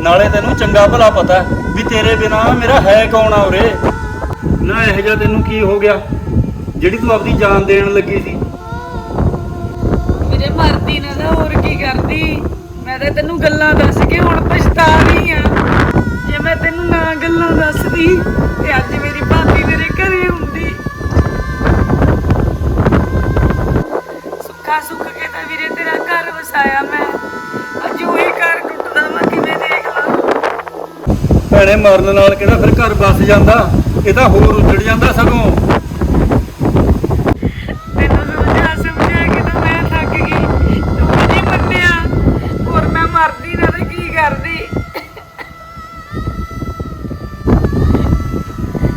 ਨਾਲੇ ਤੈਨੂੰ ਚੰਗਾ ਭਲਾ ਪਤਾ ਵੀ ਤੇਰੇ ਬਿਨਾ ਮੇਰਾ ਹੈ ਕੌਣ ਆ ਉਰੇ। ਨਾ ਇਹ ਜਿਹਾ ਤੈਨੂੰ ਕੀ ਹੋ ਗਿਆ, ਜਿਹੜੀ ਤੂੰ ਆਪਦੀ ਜਾਨ ਦੇਣ ਲੱਗੀ ਸੀ। ਮੇਰੇ ਮਰਦੀ ਨਾ ਤਾਂ ਹੋਰ ਕੀ ਕਰਦੀ? ਮੈਂ ਤਾਂ ਤੈਨੂੰ ਗੱਲਾਂ ਦੱਸ ਕੇ ਹੁਣ ਪਛਤਾ ਰਹੀ ਆ। ਜੇ ਮੈਂ ਤੈਨੂੰ ਨਾ ਗੱਲਾਂ ਦੱਸਦੀ, ਤੇ ਅੱਜ ਮੇਰੀ ਭਾਬੀ ਮੇਰੇ ਘਰੇ ਹੁੰਦੀ ਸੁੱਖਾ ਸੁੱਖ ਕੇ ਤਾਂ ਵੀਰੇ ਤੇਰਾ ਘਰ ਵਸਾਇਆ ਮੈਂ। ਅੱਜ ਉਹੀ ਘਰ ਟੁੱਟਦਾ ਮੈਂ ਕਿਵੇਂ ਦੇਖ ਲਾਂ। ਭੈਣੇ ਮਰਨ ਨਾਲ ਕਿਹੜਾ ਫਿਰ ਘਰ ਬਸ ਜਾਂਦਾ? ਇਹ ਤਾਂ ਹੋਰ ਉੱਜੜ ਜਾਂਦਾ ਸਗੋਂ ਤੈਨੂੰ ਸਮਝਾ ਸਮਝਾ ਕੇ ਤਾਂ ਮੈਂ ਥੱਕ ਗਈ ਤੂੰ ਨਹੀਂ ਮੰਨਿਆ ਹੋਰ ਮੈਂ ਮਰਦੀ ਨਾ ਤਾਂ ਕੀ ਕਰਦੀ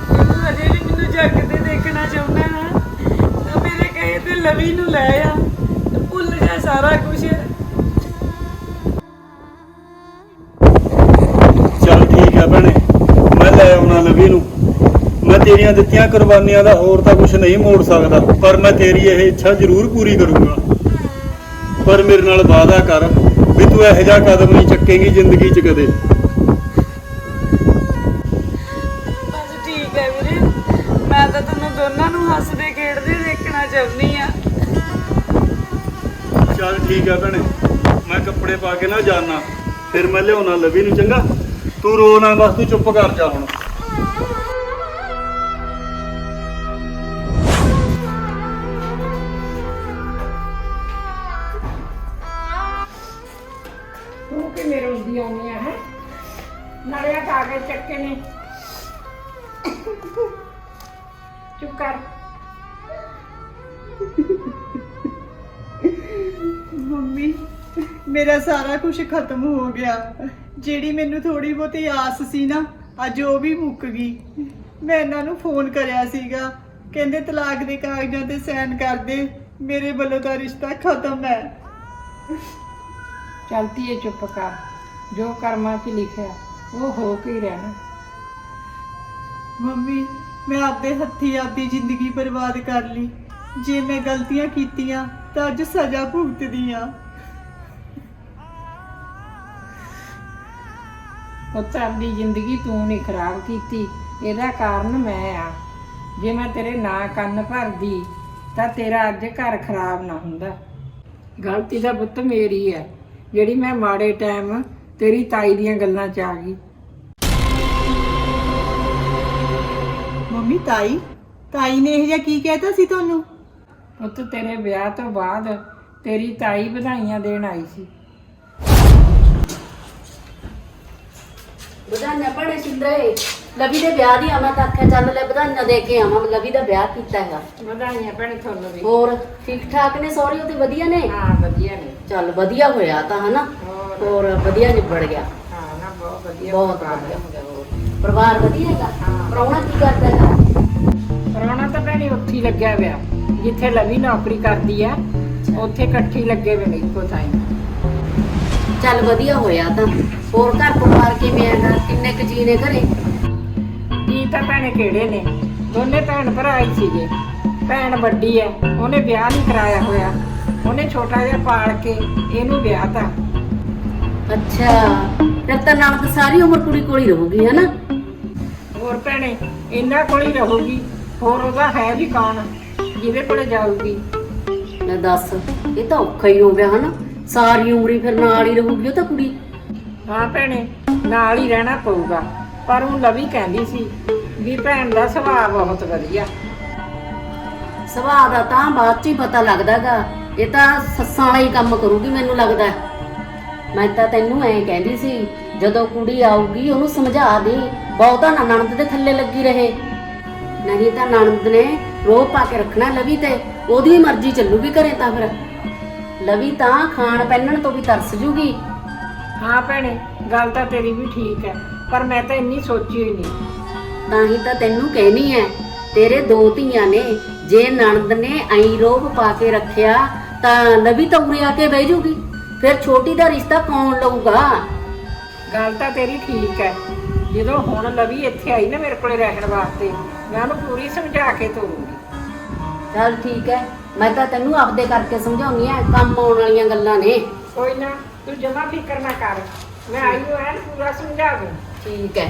ਤੂੰ ਅਜੇ ਵੀ ਮੈਨੂੰ ਜੱਗ ਤੇ ਦੇਖਣਾ ਚਾਹੁੰਦਾ ਨਾ ਤਾਂ ਮੇਰੇ ਲਵੀ ਨੂੰ ਲੈ ਆ ਤੇ ਭੁੱਲ ਜਾ ਸਾਰਾ ਕੁਝ ਚੱਲ ਠੀਕ ਆ ਭੈਣੇ ਮੈਂ ਲੈ ਆਉਣਾ ਲਵੀ ਨੂੰ। ਮੈਂ ਤੇਰੀਆਂ ਦਿੱਤੀਆਂ ਕੁਰਬਾਨੀਆਂ ਦਾ ਹੋਰ ਤਾਂ ਕੁਝ ਨਹੀਂ ਮੋੜ ਸਕਦਾ ਪਰ ਮੈਂ ਤੇਰੀ ਇਹ ਇੱਛਾ ਜ਼ਰੂਰ ਪੂਰੀ ਕਰੂੰਗਾ। ਪਰ ਮੇਰੇ ਨਾਲ ਵਾਅਦਾ ਕਰ ਵੀ ਤੂੰ ਇਹੋ ਜਿਹਾ ਕਦਮ ਨਹੀਂ ਚੱਕੇਂਗੀ ਜ਼ਿੰਦਗੀ 'ਚ ਕਦੇ। ਬਸ ਠੀਕ ਹੈ ਵੀਰੇ ਮੈਂ ਤਾਂ ਤੁਹਾਨੂੰ ਦੋਨਾਂ ਨੂੰ ਹੱਸਦੇ ਖੇਡਦੇ ਦੇਖਣਾ ਚਾਹੁੰਦੀ ਚੱਲ ਠੀਕ ਆ ਭੈਣੇ। ਮੈਂ ਕੱਪੜੇ ਪਾ ਕੇ ਨਾ ਜਾਣਾ ਫਿਰ ਮੈਂ ਲਿਆਉਣਾ ਲਵੀ ਨੂੰ ਚੰਗਾ। ਤੂੰ ਰੋ ਨਾ ਬਸ, ਤੂੰ ਚੁੱਪ ਕਰ ਜਾ ਹੁਣ। ਤੂੰ ਕਿ ਮੇਰੇ ਉੱਦੀ ਆਉਣੀ ਆ, ਹੈ? ਨਾਲੇ ਕਾਗਜ਼ ਚੱਕੇ ਨੇ। ਚੁੱਪ ਕਰ। ਮੰਮੀ ਮੇਰਾ ਸਾਰਾ ਕੁਝ ਖਤਮ ਹੋ ਗਿਆ। ਜਿਹੜੀ ਮੈਨੂੰ ਥੋੜੀ ਬਹੁਤੀ ਆਸ ਸੀ ਨਾ ਅੱਜ ਉਹ ਵੀ ਮੁੱਕ ਗਈ। ਮੈਂ ਇਹਨਾਂ ਨੂੰ ਫੋਨ ਕਰਿਆ ਸੀਗਾ। ਕਹਿੰਦੇ ਤਲਾਕ ਦੇ ਕਾਗਜ਼ਾਂ ਤੇ ਸਾਈਨ ਕਰ ਦੇ ਮੇਰੇ ਵੱਲੋਂ ਤਾਂ ਰਿਸ਼ਤਾ ਖਤਮ ਹੈ। ਚਲਤੀ ਏ ਚੁੱਪ ਕਰ। ਜੋ ਕਰਮਾਂ 'ਚ ਲਿਖਿਆ ਉਹ ਹੋ ਕੇ ਹੀ ਰਹਿਣਾ। ਮੰਮੀ ਮੈਂ ਆਪਦੇ ਹੱਥੀ ਆਪਦੀ ਜ਼ਿੰਦਗੀ ਬਰਬਾਦ ਕਰ ਲਈ। ਜੇ ਮੈਂ ਗਲਤੀਆਂ ਕੀਤੀਆਂ ਤਾਂ ਅੱਜ ਸਜ਼ਾ ਭੁਗਤਦੀ ਆ। ਪੁੱਤ ਆਪਦੀ ਜ਼ਿੰਦਗੀ ਤੂੰ ਨਹੀਂ ਖਰਾਬ ਕੀਤੀ ਇਹਦਾ ਕਾਰਨ ਮੈਂ ਆ। ਜੇ ਮੈਂ ਤੇਰੇ ਨਾਂ ਕੰਨ ਭਰਦੀ ਤਾਂ ਤੇਰਾ ਅੱਜ ਘਰ ਖਰਾਬ ਨਾ ਹੁੰਦਾ। ਗਲਤੀ ਤਾਂ ਪੁੱਤ ਮੇਰੀ ਹੈ ਜਿਹੜੀ ਮੈਂ ਮਾੜੇ ਟਾਈਮ ਤੇਰੀ ਤਾਈ ਦੀਆਂ ਗੱਲਾਂ 'ਚ ਆ ਗਈ। ਮੰਮੀ ਤਾਈ? ਤਾਈ ਨੇ ਇਹ ਜਿਹਾ ਕੀ ਕਹਿਤਾ ਸੀ ਤੁਹਾਨੂੰ? ਪੁੱਤ ਤੇਰੇ ਵਿਆਹ ਤੋਂ ਬਾਅਦ ਤੇਰੀ ਤਾਈ ਵਧਾਈਆਂ ਦੇਣ ਆਈ ਸੀ। ਵਧਾਈਆਂ ਭੈਣੇ ਸਿੰਦਰੇ ਲਵੀ ਦੇ ਵਿਆਹ ਦੀ ਆਵਾਂ ਤਾਂ ਆਖਿਆ ਚੱਲ ਲੈ ਵਧਾਈਆਂ ਦੇ ਕੇ ਆਵਾਂ ਲਵੀ ਦਾ ਵਿਆਹ ਕੀਤਾ ਹੈਗਾ। ਵਧਾਈਆਂ ਭੈਣੇ ਤੁਹਾਨੂੰ ਵੀ। ਹੋਰ ਠੀਕ ਠਾਕ ਨੇ ਸਹੁਰੇ ਉਹਦੇ ਵਧੀਆ ਨੇ? ਹਾਂ ਵਧੀਆ ਨੇ। ਚੱਲ ਵਧੀਆ ਹੋਇਆ ਤਾਂ ਹਨਾ? ਹੋਰ। ਹੋਰ ਵਧੀਆ ਨਿਬੜ ਗਿਆ। ਹਾਂ ਨਾ ਬਹੁਤ ਵਧੀਆ ਬਹੁਤ ਵਧੀਆ। ਹੈ। ਹੋ ਗਿਆ ਹੋਰ। ਪਰਿਵਾਰ ਵਧੀਆ ਹੈਗਾ? ਹਾਂ। ਪ੍ਰਾਹੁਣਾ ਕੀ ਕਰਦਾ ਹੈਗਾ? ਪ੍ਰਾਹੁਣਾ ਤਾਂ ਭੈਣੇ ਉੱਥੇ ਹੀ ਲੱਗਿਆ ਹੋਇਆ। ਜਿੱਥੇ ਲਵੀ ਨੌਕਰੀ ਕਰਦੀ ਆ ਉੱਥੇ ਇਕੱਠੀ ਲੱਗੇ ਨੇ ਇੱਕੋ ਥਾਂ ਹੀ। ਚੱਲ ਵਧੀਆ ਹੋਇਆ ਤਾਂ। ਹੋਰ ਘਰ ਪਰਿਵਾਰ ਕਿਵੇਂ ਹੈਗਾ ਕਿੰਨੇ ਕੁ ਜੀ ਨੇ ਘਰੇ? ਕੀ ਤਾਂ ਭੈਣੇ ਕਿਹੜੇ ਨੇ? ਦੋਨੇ ਭੈਣ ਭਰਾ ਹੀ ਸੀਗੇ। ਭੈਣ ਵੱਡੀ ਐ ਉਹਨੇ ਵਿਆਹ ਨਹੀਂ ਕਰਾਇਆ ਹੋਇਆ। ਉਹਨੇ ਛੋਟਾ ਜਿਹਾ ਪਾਲ ਕੇ ਇਹਨੂੰ ਵਿਆਹ ਤਾ। ਅੱਛਾ ਫਿਰ ਤਾਂ ਨਣਦ ਸਾਰੀ ਉਮਰ ਕੁੜੀ ਕੋਲ ਹੀ ਰਹੂਗੀ ਹਨਾ? ਹੋਰ ਭੈਣੇ ਇਹਨਾਂ ਕੋਲ ਹੀ ਰਹੂਗੀ। ਹੋਰ ਉਹਦਾ ਹੈ ਵੀ ਕੌਣ? ਜਿਹਦੇ ਕੋਲੇ ਜਾਊਗੀ। ਲੈ ਦੱਸ ਇਹ ਤਾਂ ਔਖਾ ਹੀ ਹੋ ਗਿਆ ਹਨਾ। ਸਾਰੀ ਉਮਰ ਹੀ ਫਿਰ ਨਾਲ ਹੀ ਰਹੂਗੀ ਉਹ ਤਾਂ ਕੁੜੀ। ਹਾਂ ਭੈਣੇ ਨਾਲ ਹੀ ਰਹਿਣਾ ਪਊਗਾ। ਪਰ ਉਹ ਲਵੀ ਕਹਿੰਦੀ ਸੀ ਵੀ ਭੈਣ ਦਾ ਸੁਭਾਅ ਬਹੁਤ ਵਧੀਆ। ਸੁਭਾਅ ਦਾ ਤਾਂ ਬਾਅਦ ਚ ਹੀ ਪਤਾ ਲੱਗਦਾਗਾ। ਇਹ ਤਾਂ ਸੱਸਾਂ ਵਾਲਾ ਹੀ ਕੰਮ ਕਰੂਗੀ ਮੈਨੂੰ ਲੱਗਦਾ। ਮੈਂ ਤਾਂ ਤੈਨੂੰ ਐਂ ਕਹਿੰਦੀ ਸੀ ਜਦੋਂ ਕੁੜੀ ਆਊਗੀ ਉਹਨੂੰ ਸਮਝਾ ਦੇ। ਬਹੁਤਾ ਨਾ ਨਣਦ ਦੇ ਥੱਲੇ ਲੱਗੀ ਰਹੇ। ਨਹੀਂ ਤਾਂ ਨਣਦ ਨੇ ਰੋਹ ਪਾ ਕੇ ਰੱਖਣਾ ਲਵੀ ਤੇ ਉਹਦੀ ਹੀ ਮਰਜ਼ੀ ਚੱਲੂਗੀ ਘਰੇ ਤਾਂ ਫਿਰ। ਲਵੀ ਤਾਂ ਖਾਣ ਪਹਿਨਣ ਤੋਂ ਵੀ ਤਰਸ ਜੂਗੀ। ਹਾਂ ਭੈਣੇ ਗੱਲ ਤਾਂ ਤੇਰੀ ਵੀ ਠੀਕ ਹੈ ਪਰ ਮੈਂ ਤਾਂ ਇੰਨੀ ਸੋਚੀ ਹੀ ਨਹੀਂ। ਤਾਂ ਹੀ ਤਾਂ ਤੈਨੂੰ ਕਹਿਣੀ ਐ ਤੇਰੇ ਦੋ ਧੀਆਂ ਨੇ ਜੇ ਨਣਦ ਨੇ ਐਂ ਰੋਬ ਪਾ ਕੇ ਰੱਖਿਆ ਤਾਂ ਲਵੀ ਤਾਂ ਉਰੇ ਆ ਕੇ ਬਹਿ ਜੂਗੀ। ਫਿਰ ਛੋਟੀ ਦਾ ਰਿਸ਼ਤਾ ਕੌਣ ਲਊਗਾ? ਗੱਲ ਤਾਂ ਤੇਰੀ ਠੀਕ ਹੈ ਜਦੋਂ ਹੁਣ ਲਵੀ ਇੱਥੇ ਆਈ ਨਾ ਮੇਰੇ ਕੋਲੇ ਰਹਿਣ ਵਾਸਤੇ ਮੈਂ ਉਹਨੂੰ ਪੂਰੀ ਸਮਝਾ ਕੇ ਤੋਰੂੰਗੀ। ਚੱਲ ਠੀਕ ਐ ਮੈਂ ਤਾਂ ਤੈਨੂੰ ਆਪਦੇ ਕਰਕੇ ਸਮਝਾਉਣੀ ਐ ਕੰਮ ਆਉਣ ਵਾਲੀਆਂ ਗੱਲਾਂ ਨੇ। ਕੋਈ ਨਾ ਤੂੰ ਜਮਾ ਫਿਕਰ ਨਾ ਕਰ। ਮੈਂ ਆਈ ਨੂੰ ਐਨ ਪੂਰਾ ਸਮਝਾ ਦੂੰ। ਠੀਕ ਐ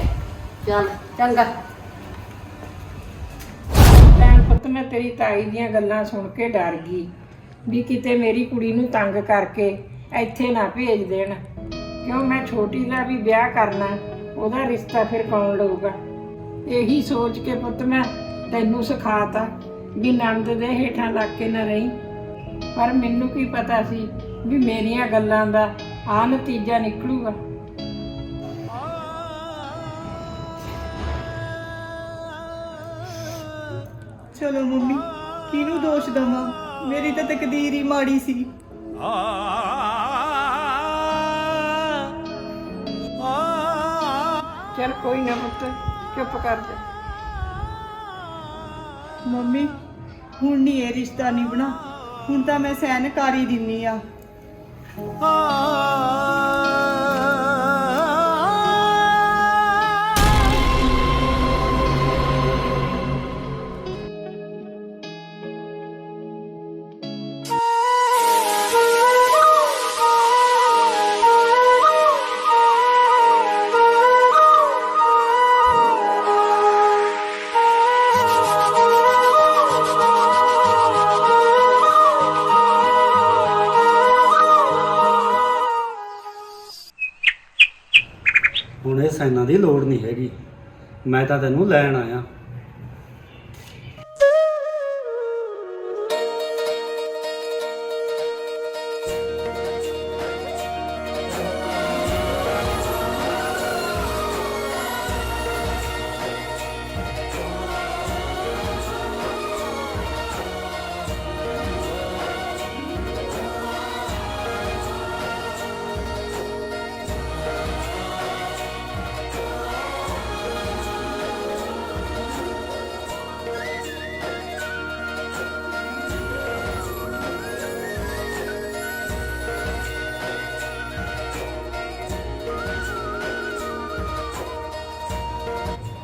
ਚੱਲ ਚੰਗਾ। ਭੈਣ ਪੁੱਤ ਮੈਂ ਤੇਰੀ ਤਾਈ ਦੀਆਂ ਗੱਲਾਂ ਸੁਣ ਕੇ ਡਰ ਗਈ ਵੀ ਕਿਤੇ ਮੇਰੀ ਕੁੜੀ ਨੂੰ ਤੰਗ ਕਰਕੇ ਇੱਥੇ ਨਾ ਭੇਜ ਦੇਣ। ਕਿਉਂ ਮੈਂ ਛੋਟੀ ਦਾ ਵੀ ਵਿਆਹ ਕਰਨਾ ਉਹਦਾ ਰਿਸ਼ਤਾ ਫਿਰ ਕੌਣ ਲਊਗਾ? ਇਹੀ ਸੋਚ ਕੇ ਪੁੱਤ ਮੈਂ ਤੈਨੂੰ ਸਿਖਾਤਾ। ਵੀ ਨੰਦ ਦੇ ਹੇਠਾਂ ਲੱਗ ਕੇ ਨਾ ਰਹੀਂ। ਪਰ ਮੈਨੂੰ ਕੀ ਪਤਾ ਸੀ ਵੀ ਮੇਰੀਆਂ ਗੱਲਾਂ ਦਾ ਆ ਨਤੀਜਾ ਨਿਕਲੂਗਾ। ਚਲੋ ਮੰਮੀ ਕਿਹਨੂੰ ਦੋਸ਼ ਦਵਾਂ? ਮੇਰੀ ਤਾਂ ਤਕਦੀਰ ਹੀ ਮਾੜੀ ਸੀ। ਚਲ ਕੋਈ ਨਾ ਪੁੱਤ ਚੁੱਪ ਕਰ ਜਾ। ਮੰਮੀ ਹੁਣ ਨਹੀਂ ਇਹ ਰਿਸ਼ਤਾ ਨਹੀਂ ਬਣਾ ਹੁਣ ਤਾਂ ਮੈਂ ਸਹਿਨ ਕਰ ਹੀ ਦਿੰਨੀ ਆ। ਦੀ ਮੈਂ ਤਾਂ ਤੈਨੂੰ ਲੈਣ ਆਇਆ।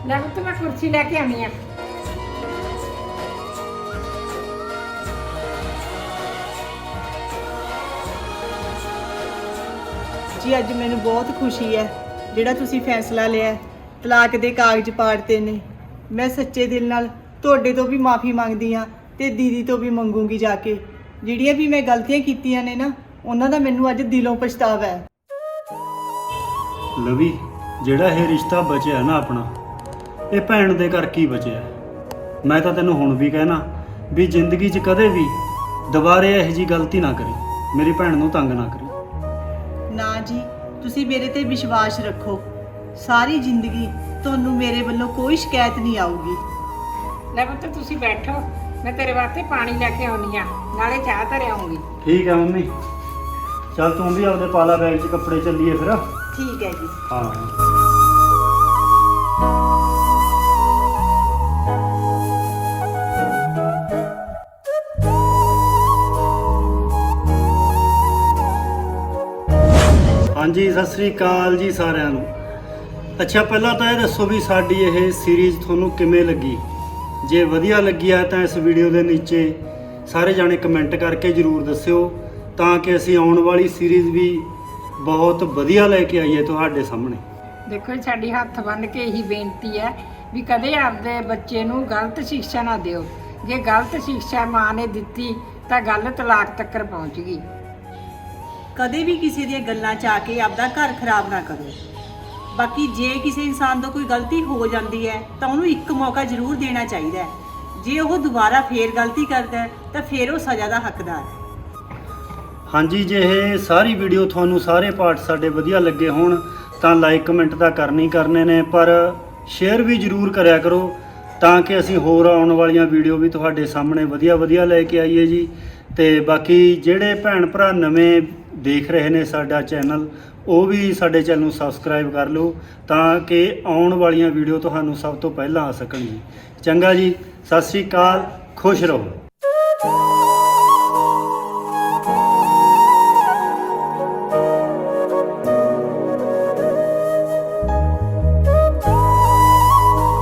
ਲੈ ਪੁੱਤ ਮੈਂ ਕੁਰਸੀ ਲੈ ਕੇ ਆਉਣੀ ਆ। ਜੀ ਅੱਜ ਮੈਨੂੰ ਬਹੁਤ ਖੁਸ਼ੀ ਹੈ ਜਿਹੜਾ ਤੁਸੀਂ ਫੈਸਲਾ ਲਿਆ ਹੈ। ਤਲਾਕ ਦੇ ਕਾਗਜ਼ ਪਾੜਤੇ ਨੇ। ਮੈਂ ਸੱਚੇ ਦਿਲ ਨਾਲ ਤੁਹਾਡੇ ਤੋਂ ਵੀ ਮਾਫੀ ਮੰਗਦੀ ਹਾਂ ਤੇ ਦੀਦੀ ਤੋਂ ਵੀ ਮੰਗੂੰਗੀ ਜਾ ਕੇ। ਜਿਹੜੀਆਂ ਵੀ ਮੈਂ ਗਲਤੀਆਂ ਕੀਤੀਆਂ ਨੇ ਨਾ ਉਹਨਾਂ ਦਾ ਮੈਨੂੰ ਅੱਜ ਦਿਲੋਂ ਪਛਤਾਵਾ ਹੈ। ਲਵੀ ਜਿਹੜਾ ਇਹ ਰਿਸ਼ਤਾ ਬਚਿਆ ਨਾ ਆਪਣਾ ਇਹ ਭੈਣ ਦੇ ਕਰਕੇ ਹੀ ਬਚਿਆ? ਮੈਂ ਤਾਂ ਤੈਨੂੰ ਹੁਣ ਵੀ ਕਹਿਣਾ ਵੀ ਜ਼ਿੰਦਗੀ 'ਚ ਕਦੇ ਵੀ ਦੁਬਾਰੇ ਇਹੋ ਜੀ ਗਲਤੀ ਨਾ ਕਰੀ। ਮੇਰੀ ਭੈਣ ਨੂੰ ਤੰਗ ਨਾ ਕਰੀ। ਨਾ ਜੀ ਤੁਸੀਂ ਮੇਰੇ ਤੇ ਵਿਸ਼ਵਾਸ ਰੱਖੋ। ਸਾਰੀ ਜ਼ਿੰਦਗੀ ਤੁਹਾਨੂੰ ਮੇਰੇ ਵੱਲੋਂ ਕੋਈ ਸ਼ਿਕਾਇਤ ਨਹੀਂ ਆਊਗੀ। ਲੈ ਪੁੱਤ ਤੁਸੀਂ ਬੈਠੋ। ਮੈਂ ਤੇਰੇ ਵਾਸਤੇ ਪਾਣੀ ਲੈ ਕੇ ਆਉਣੀ ਆ। ਨਾਲੇ ਚਾਹ ਧਰ ਆਉਂਗੀ ਠੀਕ ਹੈ ਮੰਮੀ। ਚੱਲ ਤੂੰ ਵੀ ਆਪਦੇ ਪਾਲਾ ਬੈਗ 'ਚ ਕੱਪੜੇ ਚੱਲੀਏ ਫਿਰ। ਠੀਕ ਹੈ ਜੀ। ਹਾਂ। ਹਾਂਜੀ, ਸਤਿ ਸ੍ਰੀ ਅਕਾਲ ਜੀ ਸਾਰਿਆਂ ਨੂੰ। ਅੱਛਾ, ਪਹਿਲਾਂ ਤਾਂ ਇਹ ਦੱਸੋ ਵੀ ਸਾਡੀ ਇਹ ਸੀਰੀਜ਼ ਤੁਹਾਨੂੰ ਕਿਵੇਂ ਲੱਗੀ? ਜੇ ਵਧੀਆ ਲੱਗੀ ਆ ਤਾਂ ਇਸ ਵੀਡੀਓ ਦੇ ਨੀਚੇ ਸਾਰੇ ਜਾਣੇ ਕਮੈਂਟ ਕਰਕੇ ਜਰੂਰ ਦੱਸਿਓ, ਤਾਂ ਕਿ ਅਸੀਂ ਆਉਣ ਵਾਲੀ ਸੀਰੀਜ਼ ਵੀ ਬਹੁਤ ਵਧੀਆ ਲੈ ਕੇ ਆਈਏ ਤੁਹਾਡੇ ਸਾਹਮਣੇ। ਦੇਖੋ ਜੀ, ਸਾਡੀ ਹੱਥ ਬੰਨ ਕੇ ਇਹੀ ਬੇਨਤੀ ਹੈ ਵੀ ਕਦੇ ਆਪਦੇ ਬੱਚੇ ਨੂੰ ਗਲਤ ਸਿੱਖਿਆ ਨਾ ਦਿਓ। ਜੇ ਗਲਤ ਸਿੱਖਿਆ ਮਾਂ ਨੇ ਦਿੱਤੀ, ਤਾਂ ਗੱਲ ਤਲਾਕ ਤੱਕ ਪਹੁੰਚ ਗਈ। ਕਦੇ ਵੀ ਕਿਸੇ ਦੀਆਂ ਗੱਲਾਂ ਚ ਆ ਕੇ ਆਪਦਾ ਘਰ ਖਰਾਬ ਨਾ ਕਰੋ। ਬਾਕੀ ਜੇ ਕਿਸੇ ਇਨਸਾਨ ਤੋਂ ਕੋਈ ਗਲਤੀ ਹੋ ਜਾਂਦੀ ਹੈ, ਤਾਂ ਉਹਨੂੰ ਇੱਕ ਮੌਕਾ ਜ਼ਰੂਰ ਦੇਣਾ ਚਾਹੀਦਾ ਹੈ। ਜੇ ਉਹ ਦੁਬਾਰਾ ਫੇਰ ਗਲਤੀ ਕਰਦਾ ਹੈ, ਤਾਂ ਫੇਰ ਉਹ ਸਜ਼ਾ ਦਾ ਹੱਕਦਾਰ ਹੈ। ਹਾਂਜੀ, ਜੇ ਇਹ ਸਾਰੀ ਵੀਡੀਓ ਤੁਹਾਨੂੰ ਸਾਰੇ ਪਾਰਟ ਸਾਡੇ ਵਧੀਆ ਲੱਗੇ ਹੋਣ, ਤਾਂ ਲਾਈਕ ਕਮੈਂਟ ਤਾਂ ਕਰਨੀ ਕਰਨੇ ਨੇ, ਪਰ ਸ਼ੇਅਰ ਵੀ ਜਰੂਰ ਕਰਿਆ ਕਰੋ, ਤਾਂ ਕਿ ਅਸੀਂ ਹੋਰ ਆਉਣ ਵਾਲੀਆਂ ਵੀਡੀਓ ਵੀ ਤੁਹਾਡੇ ਸਾਹਮਣੇ ਵਧੀਆ ਵਧੀਆ ਲੈ ਕੇ ਆਈਏ ਜੀ। ਤੇ ਬਾਕੀ ਜਿਹੜੇ ਭੈਣ ਭਰਾ ਨਵੇਂ ਦੇਖ ਰਹੇ ਨੇ ਸਾਡਾ ਚੈਨਲ, ਉਹ ਵੀ ਸਾਡੇ ਚੈਨਲ ਨੂੰ ਸਬਸਕ੍ਰਾਈਬ ਕਰ ਲਓ ਤਾਂ ਕਿ ਆਉਣ ਵਾਲੀਆਂ ਵੀਡੀਓ ਤੁਹਾਨੂੰ ਸਭ ਤੋਂ ਪਹਿਲਾਂ ਆ ਸਕਣ ਜੀ ਚੰਗਾ ਜੀ, ਸਤਿ ਸ੍ਰੀ ਅਕਾਲ, ਖੁਸ਼ ਰਹੋ।